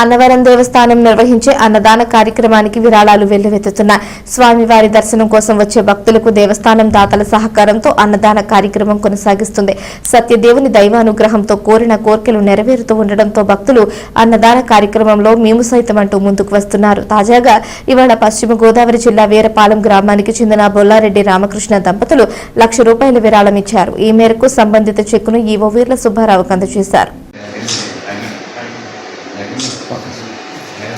అన్నవరం దేవస్థానం నిర్వహించే అన్నదాన కార్యక్రమానికి విరాళాలు వెల్లువెత్తుతున్నాయి. స్వామివారి దర్శనం కోసం వచ్చే భక్తులకు దేవస్థానం దాతల సహకారంతో అన్నదాన కార్యక్రమం కొనసాగిస్తుంది. సత్యదేవుని దైవానుగ్రహంతో కోరిన కోర్కెలు నెరవేరుతూ ఉండడంతో భక్తులు అన్నదాన కార్యక్రమంలో మేము సైతం అంటూ ముందుకు వస్తున్నారు. తాజాగా ఇవాళ పశ్చిమ గోదావరి జిల్లా వీరపాలెం గ్రామానికి చెందిన బొల్లారెడ్డి రామకృష్ణ దంపతులు లక్ష రూపాయల విరాళం ఇచ్చారు. ఈ మేరకు సంబంధిత చెక్కును ఈవో వీర్ల సుబ్బారావుకు అందజేశారు బాగుంది చూసుకో అది మనకు సార్ కళ్ళు వచ్చింది. కళ్ళు నా వైపు చూడండి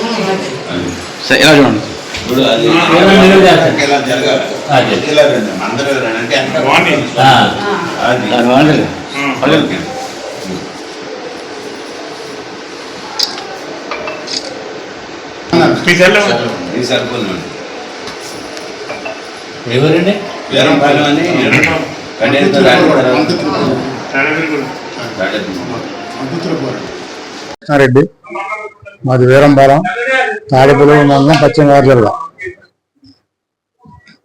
సార్ ఇలా చూడండి? ఇప్పుడు అది ఇలా జరగాలి? అందరూ అంటే అది. ఎవరండి? అని? రెడ్డి. మాది వీరంపాలెం. తాడిపల్లి మండలం పశ్చిమ జిల్లా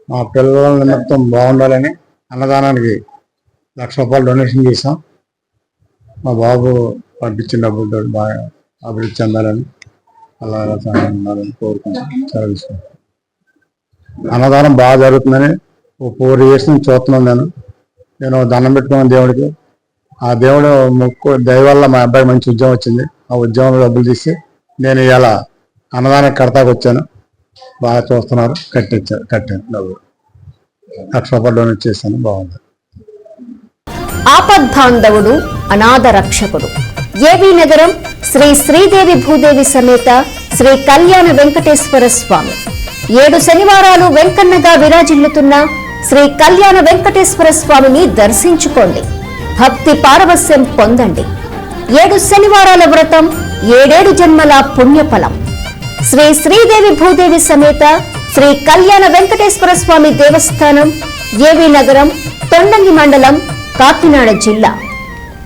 మా పిల్లల నిమిత్తం బాగుండాలని అన్నదానానికి లక్ష రూపాయలు డొనేషన్ చేసాం మా బాబు పంపించిన డబ్బులతో బాగా అభివృద్ధి చెందాలని అలా ఉండాలని కోరుకుంటున్నాం. అన్నదానం బాగా జరుగుతుందని ఓ ఫోర్ ఇయర్స్ నుంచి చూస్తున్నాను నేను. నేను దండం పెట్టుకున్నాను దేవుడికి. ఆ దేవుడు మొక్కు దయ వల్ల మా అబ్బాయి మంచి ఉద్యోగం వచ్చింది. ఆ ఉద్యోగంలో డబ్బులు తీసి నేను ఇలా అన్నదానం కడతాకు వచ్చాను. బాగా చూస్తున్నారు. కట్టించారు కట్టాను. డబ్బులు. లక్ష రూపాయలు డొనేట్ చేశాను బాగుంది. ఆపద్ధాంధవుడు అనాథ రక్షకుడు. ఏవి నగరం శ్రీ శ్రీదేవి భూదేవి సమేత శ్రీ కళ్యాణ వెంకటేశ్వర స్వామి. ఏడు శనివారాలు వెంకన్నగా విరాజిల్లుతున్న శ్రీ కళ్యాణ వెంకటేశ్వర స్వామిని దర్శించుకోండి. భక్తి పారవస్యం పొందండి. ఏడు శనివారాల వ్రతం ఏడేడు జన్మల పుణ్యఫలం. శ్రీ శ్రీదేవి భూదేవి సమేత శ్రీ కళ్యాణ వెంకటేశ్వర స్వామి దేవస్థానం ఏవి నగరం తొండంగి మండలం కాకినాడ జిల్లా.